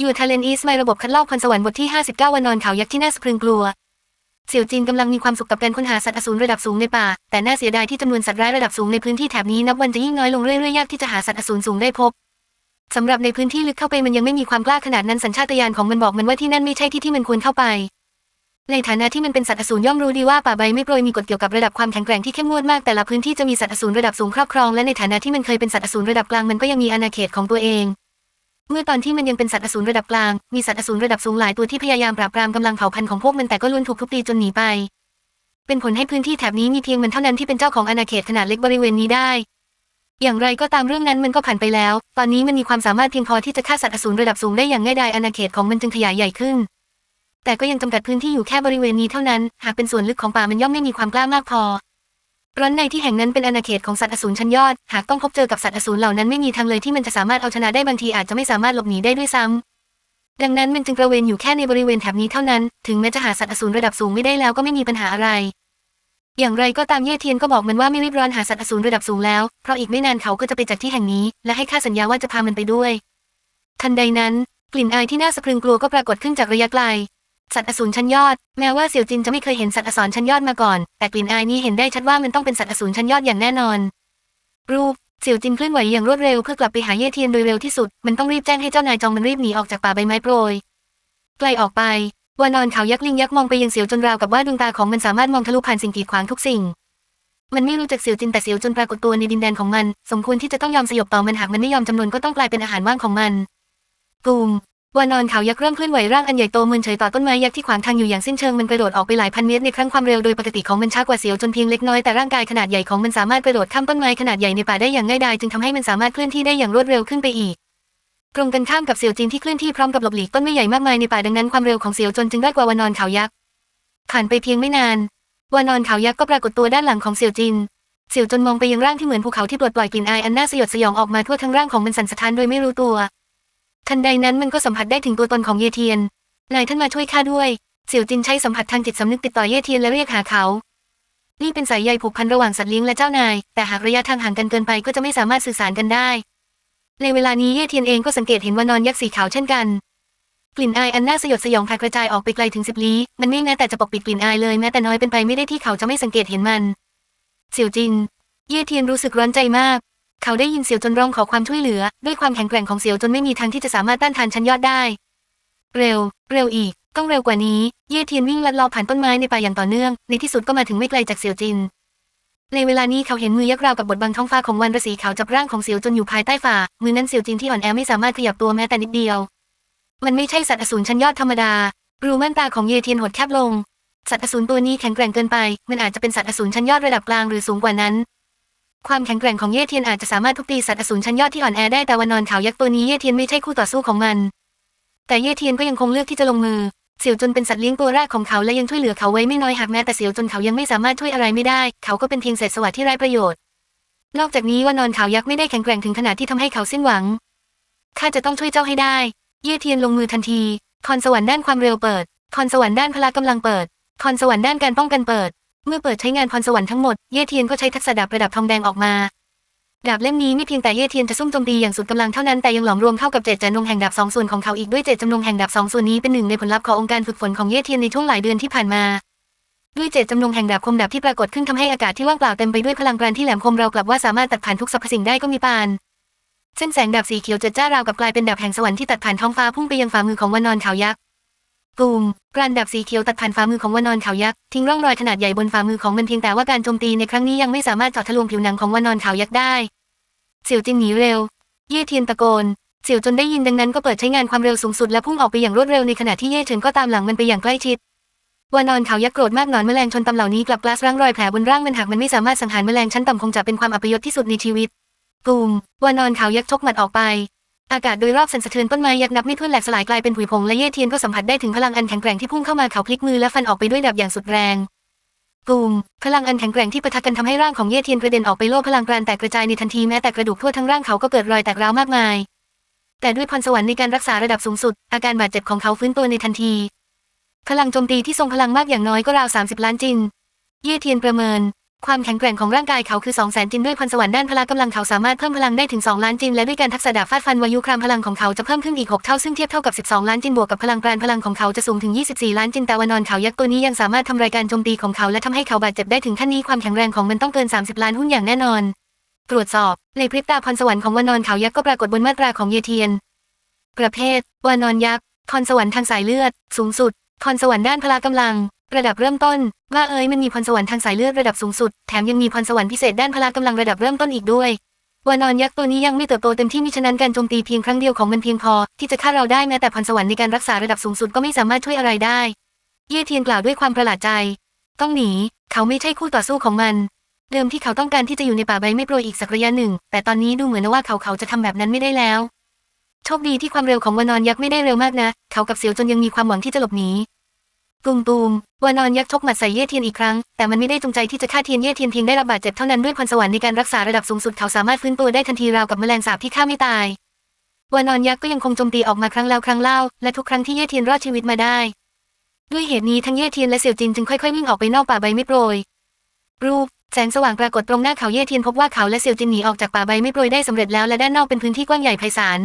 อยู่ทาเลนอีสไมระบบคัดลอกพรสวรรค์บทที่ 59 วันนอนเขายักษ์ที่น่าสะพรึงกลัว เสี่ยวจีนกำลังมีความสุขกับการค้นหาสัตว์อสูรระดับสูงในป่า แต่น่าเสียดายที่จำนวนสัตว์ร้ายระดับสูงในพื้นที่แถบนี้นับวันจะยิ่งน้อยลงเรื่อยๆ ยากที่จะหาสัตว์อสูรสูงได้พบสำหรับในพื้นที่ลึกเข้าไปมันยังไม่มีความกล้าขนาดนั้นสัญชาตญาณของมันบอกมันว่าที่นั่นไม่ใช่ที่ที่มันควรเข้าไป ในฐานะที่มันเป็นสัตว์อสูรย่อมรู้ดีว่าป่าใบไม่โปรยมีกฎเกี่ยวกับระดับความแข็งแกร่งที่เข้มงวดมากแต่ละพื้นที่จะมีสัตว์อสูรระดับสูงครอบครองและในฐานะที่มันเคยเป็นสัตว์อสูรระดับกลางมันก็ยังมีอาณาเขตของตัวเอง เมื่อตอนที่มันยังเป็นสัตว์อสูรระดับกลาง มีสัตว์อสูรระดับสูงหลายตัวที่พยายามปราบปรามกำลังเผ่าพันธุ์ของพวกมันแต่ก็ล้วนถูกทุบตีจนหนีไป เป็นผลให้พื้นที่แถบนี้มีเพียงมันเท่านั้นที่เป็นเจ้าของอาณาเขตขนาดเล็กบริเวณนี้ได้ อย่างไรก็ตามเรื่องนั้นมันก็ผ่านไปแล้ว ตอนนี้มันมีความสามารถเพียงพอที่จะฆ่าสัตว์อสูรระดับสูงได้อย่างง่ายดายอาณาเขตของมันจึงขยายใหญ่ขึ้น แต่ก็ยังจำกัดพื้นที่อยู่แค่บริเวณนี้เท่านั้น หากเป็นส่วนลึกของป่ามันย่อมไม่มีความกล้ามากพอ ร้อนในที่แห่งนั้นเป็นอาณาเขตของสัตว์อสูรชั้นยอด หากต้องพบเจอกับสัตว์อสูรเหล่านั้นไม่มีทางเลยที่มันจะสามารถเอาชนะได้บางทีอาจจะไม่สามารถหลบหนีได้ด้วยซ้ำดังนั้นมันจึงกระเวนอยู่แค่ในบริเวณแถบนี้เท่านั้น ถึงแม้จะหาสัตว์อสูรระดับสูงไม่ได้แล้วก็ไม่มีปัญหาอะไร อย่างไรก็ตามเย่เทียนก็บอกมันว่าไม่รีบร้อนหาสัตว์อสูรระดับสูงแล้ว เพราะอีกไม่นานเขาก็จะไปจากที่แห่งนี้ และให้ค่าสัญญาว่าจะพามันไปด้วย ทันใดนั้น กลิ่นอายที่น่าสะพรึงกลัวก็ปรากฏขึ้นจากระยะไกล สัตว์อสูรชั้นยอด แม้ว่าเสี่ยวจินจะไม่เคยเห็นสัตว์อสูรชั้นยอดมาก่อน แต่กลิ่นอายนี้เห็นได้ชัดว่ามันต้องเป็นสัตว์อสูรชั้นยอดอย่างแน่นอน รูป เสี่ยวจินเคลื่อนไหวอย่างรวดเร็วเพื่อกลับไปหาเย่เทียนโดยเร็วที่สุด มันต้องรีบแจ้งให้เจ้านายจองมันรีบหนีออกจากป่าใบไม้โปรย ไกลออกไปวานอนเขายักษ์ลิงยักษ์มองไปยังเสี่ยวจนราวกับว่าดวงตาของมันสามารถมองทะลุผ่านสิ่งกีดขวางทุกสิ่ง มันไม่รู้จักเสี่ยวจินแต่เสี่ยวจนปรากฏตัวในดินแดนของมัน สมควรที่จะต้องยอมสยบต่อมันหากมันไม่ยอมจำนวนก็ต้องกลายเป็นอาหารว่างของมันกูม วานอนเขายักษ์เริ่มเคลื่อนไหวร่างอันใหญ่โตมืนเฉยต่อต้นไม้ยักษ์ที่ขวางทางอยู่อย่างสิ้นเชิงมันกระโดดออกไปหลายพันเมตรในครั้งความเร็วโดยปกติของมันช้ากว่าเสียวจนเพียงเล็กน้อยแต่ร่างกายขนาดใหญ่ของมันสามารถกระโดดข้ามต้นไม้ขนาดใหญ่ในป่าได้อย่างง่ายดายจึงทำให้มันสามารถเคลื่อนที่ได้อย่างรวดเร็วขึ้นไปอีกตรงกันข้ามกับเสียวจินที่เคลื่อนที่พร้อมกับหลบหลีกต้นไม้ใหญ่มากมายในป่าดังนั้นความเร็วของเสียวจนจึงด้กว่าวานอนเขายักษ์ผ่านไปเพียงไม่นานวานอนเขายักษ์ก็ปรากฏตัวด้านหลังของเสียวจินเสียวจนมองไปยังร่างที่เหมือนภูเขาที่ปลดปล่อยกลิ่นอายอันน่าสยดสยองออกมาทั่วทั้งร่างของมันสั่นสะท้านโดยไม่รู้ตัว ทันใดนั้นมันก็สัมผัสได้ถึงตัวตนของเยเทียน นายท่านมาช่วยข้าด้วย เสี่ยวจินใช้สัมผัสทางจิตสำนึกติดต่อเยเทียนและเรียกหาเขา นี่เป็นสายใยผูกพันระหว่างสัตว์เลี้ยงและเจ้านาย แต่หากระยะทางห่างกันเกินไปก็จะไม่สามารถสื่อสารกันได้ ในเวลานี้เย่เทียนเองก็สังเกตเห็นว่านอนยักษ์สีขาวเช่นกัน กลิ่นอายอันน่าสยดสยองแผ่กระจายออกไปไกลถึงสิบลี้ มันไม่แม้แต่จะปกปิดกลิ่นอายเลยแม้แต่น้อยเป็นไปไม่ได้ที่เขาจะไม่สังเกตเห็นมัน เสี่ยวจิน เย่เทียนรู้สึกร้อนใจมาก เขาได้ยินเสี่ยวจนร้องขอความช่วยเหลือ ด้วยความแข็งแกร่งของเสี่ยวจนไม่มีทางที่จะสามารถต้านทานชั้นยอดได้ เร็ว เร็วอีก ต้องเร็วกว่านี้ เย่เทียนวิ่งลัดลอผ่านต้นไม้ในป่าอย่างต่อเนื่อง ในที่สุดก็มาถึงไม่ไกลจากเสี่ยวจิน ในเวลานี้เขาเห็นมือยักษ์ราวกับบทบังท้องฟ้าของวันระสีขาวจับร่างของเสี่ยวจนอยู่ภายใต้ฝ่า มือนั้นเสี่ยวจินที่อ่อนแอไม่สามารถขยับตัวแม้แต่นิดเดียว มันไม่ใช่สัตว์อสูรชั้นยอดธรรมดา รูม่านตาของเยเทียนหดแคบลง สัตว์อสูรตัวนี้แข็งแกร่งเกินไป มันอาจจะเป็นสัตว์อสูรชั้นยอดระดับกลางหรือสูงกว่านั้น ความแข็งแกร่งของเย่เทียนอาจจะสามารถทุบตีสัตว์อสูรชั้นยอดที่อ่อนแอได้แต่วันนอนขาวยักษ์ตัวนี้เย่เทียนไม่ใช่คู่ต่อสู้ของมัน แต่เย่เทียนก็ยังคงเลือกที่จะลงมือเสี่ยวจนเป็นสัตว์เลี้ยงตัวแรกของเขาและยังช่วยเหลือเขาไว้ไม่น้อยหากแม้แต่เสี่ยวจนเขายังไม่สามารถช่วยอะไรไม่ได้ เขาก็เป็นเพียงเศษสวัสดที่ไร้ประโยชน์ นอกจากนี้ว่านอนขาวยักษ์ไม่ได้แข็งแกร่งถึงขนาดที่ทำให้เขาสิ้นหวังข้าจะต้องช่วยเจ้าให้ได้ เย่เทียนลงมือทันที คอนสวรรค์ด้านความเร็วเปิด คอนสวรรค์ด้านพละกำลังเปิด คอนสวรรค์ด้านการป้องกันเปิด เมื่อเปิดใช้งานพรสวรรค์ทั้งหมด เย่เทียนก็ใช้ทักษะดาบประดับทองแดงออกมา ดาบเล่มนี้ไม่เพียงแต่เย่เทียนจะซุ่มโจมตีอย่างสุดกำลังเท่านั้นแต่ยังหลอมรวมเข้ากับเจตจำนงแห่งดาบสองส่วนของเขาอีกด้วยเจตจำนงแห่งดาบสองส่วนนี้เป็นหนึ่งในผลลัพธ์ขององค์การฝึกฝนของเย่เทียนในช่วงหลายเดือนที่ผ่านมา ด้วยเจตจำนงแห่งดาบคมดาบที่ปรากฏขึ้นทำให้อากาศที่ว่างเปล่าเต็มไปด้วยพลังปราณที่แหลมคมเรากลับว่าสามารถตัดผ่านทุกสรรพสิ่งได้ก็มีปานเส้นแสงดาบสีเขียวเจิดจ้าราวกับกลายเป็นดาบแห่งสวรรค์ที่ตัดผ่านท้องฟ้าพุ่งไปยังฝ่ามือของวานอนขาวยักษ์ กูมกรานดาบสีเขียวตัดผ่านฝ่ามือของวานอนขาวยักษ์ทิ้งร่องรอยขนาดใหญ่บนฝ่ามือของมันเพียงแต่ว่าการโจมตีในครั้งนี้ยังไม่สามารถเจาะทะลวงผิวหนังของวานอนขาวยักษ์ได้เสี่ยวจินหนีเร็ว เย่เทียนตะโกนเสี่ยวจนได้ยินดังนั้นก็เปิดใช้งานความเร็วสูงสุดและพุ่งออกไปอย่างรวดเร็วในขณะที่เย่เฉินก็ตามหลังมันไปอย่างใกล้ชิดวานอนเขายักษ์โกรธมากหนอนแมลงชนตำเหล่านี้กลับกลาสร่างรอยแผลบนร่างมันหากมันไม่สามารถสังหารแมลงชั้นต่ำคงจะเป็นความอัปยศที่สุดในชีวิตกูมวานอนเขายักษ์ชกหมัดออกไป อากาศโดยรอบสั่นสะเทือนต้นไม้ยักนับไม่ถ้วนแหลกสลายกลายเป็นผุยผงและเย่เทียนก็สัมผัสได้ถึงพลังอันแข็งแกร่งที่พุ่งเข้ามาเขาพลิกมือและฟันออกไปด้วยดาบอย่างสุดแรงกูมพลังอันแข็งแกร่งที่ปะทะกันทำให้ร่างของเย่เทียนกระเด็นออกไปโล่พลังกรานแตกกระจายในทันทีแม้แต่กระดูกทั่วทั้งร่างเขาก็เกิดรอยแตกร้าวมากมาย แต่ด้วยพรสวรรค์ในการรักษาระดับสูงสุด อาการบาดเจ็บของเขาฟื้นตัวในทันที พลังโจมตีที่ทรงพลังมากอย่างน้อยก็ราว 30 ล้านจิน เย่เทียนประเมิน ความแข็งแกร่งของร่างกายเขาคือ2 0 0 0 0จินด้วยพรสวรรค์ด้านพละกำลังเขาสามารถเพิ่มพลังได้ถึง 2 ล้านจิน และด้วยการทักษะดาบฟาดฟันวายุครามพลังของเขาจะเพิ่มขึ้นอีก 6 เท่าซึ่งเทียบเท่ากับ 12 ล้านจินบวกกับพลังปราณพลังของเขาจะสูงถึง 24 ล้านจินแต่วานอนเขายักษ์ตัวนี้ยังสามารถทำรายการโจมตีของเขาและทำให้เขาบาดเจ็บได้ถึงขั้นนี้ความแข็งแรงของมันต้องเกิน 30 ล้านหุ้นอย่างแน่นอน ตรวจสอบในพริบตาพรสวรรค์ของวานอนเขายักษ์ก็ปรากฏบนมาตราของเยเทียน ประเภทวานอนยักษ์พรสวรรค์ทางสายเลือด สูงสุดพรสวรรค์ด้านพละกำลัง ระดับเริ่มต้น ว่าเอ้ยมันมีพรสวรรค์ทางสายเลือดระดับสูงสุด แถมยังมีพรสวรรค์พิเศษด้านพละกำลังระดับเริ่มต้นอีกด้วยวานอนยักษ์ตัวนี้ยังไม่เติบโตเต็มที่มิฉะนั้นการโจมตีเพียงครั้งเดียวของมันเพียงพอ ที่จะฆ่าเราได้แม้แต่พรสวรรค์ในการรักษาระดับสูงสุดก็ไม่สามารถช่วยอะไรได้ เย่เทียนกล่าวด้วยความประหลาดใจ ต้องหนี เขาไม่ใช่คู่ต่อสู้ของมัน เดิมที่เขาต้องการที่จะอยู่ในป่าใบไม่โปรยอีกสักระยะหนึ่ง แต่ตอนนี้ดูเหมือนว่าเขาเขาจะทำแบบนั้นไม่ได้แล้ว โชคดีที่ความเร็วของวานอนยักษ์ไม่ได้เร็วมากนะ เขากับเสียวจนยังมีความหวังที่จะหลบหนี ตูมตูมวานอนยักษ์ชกหมัดใส่เย่เทียนอีกครั้ง แต่มันไม่ได้จงใจที่จะฆ่าเทียนเย่เทียนเพียงได้รับบาดเจ็บเท่านั้นด้วยพรสวรรค์ในการรักษาระดับสูงสุดเขาสามารถฟื้นตัวได้ทันทีราวกับแมลงสาบที่ฆ่าไม่ตายวานอนยักษ์ก็ยังคงโจมตีออกมาครั้งแล้วครั้งเล่า และทุกครั้งที่เย่เทียนรอดชีวิตมาได้ ด้วยเหตุนี้ทั้งเย่เทียนและเสี่ยวจินจึงค่อยๆวิ่งออกไปนอกป่าใบไม่โปรย รูปแสงสว่างปรากฏตรงหน้าเขาเย่เทียนพบว่าเขาและเสี่ยวจินหนีออกจากป่าใบไม่โปรยได้สำเร็จแล้วและด้านนอกเป็นพื้นที่กว้างใหญ่ไพศาล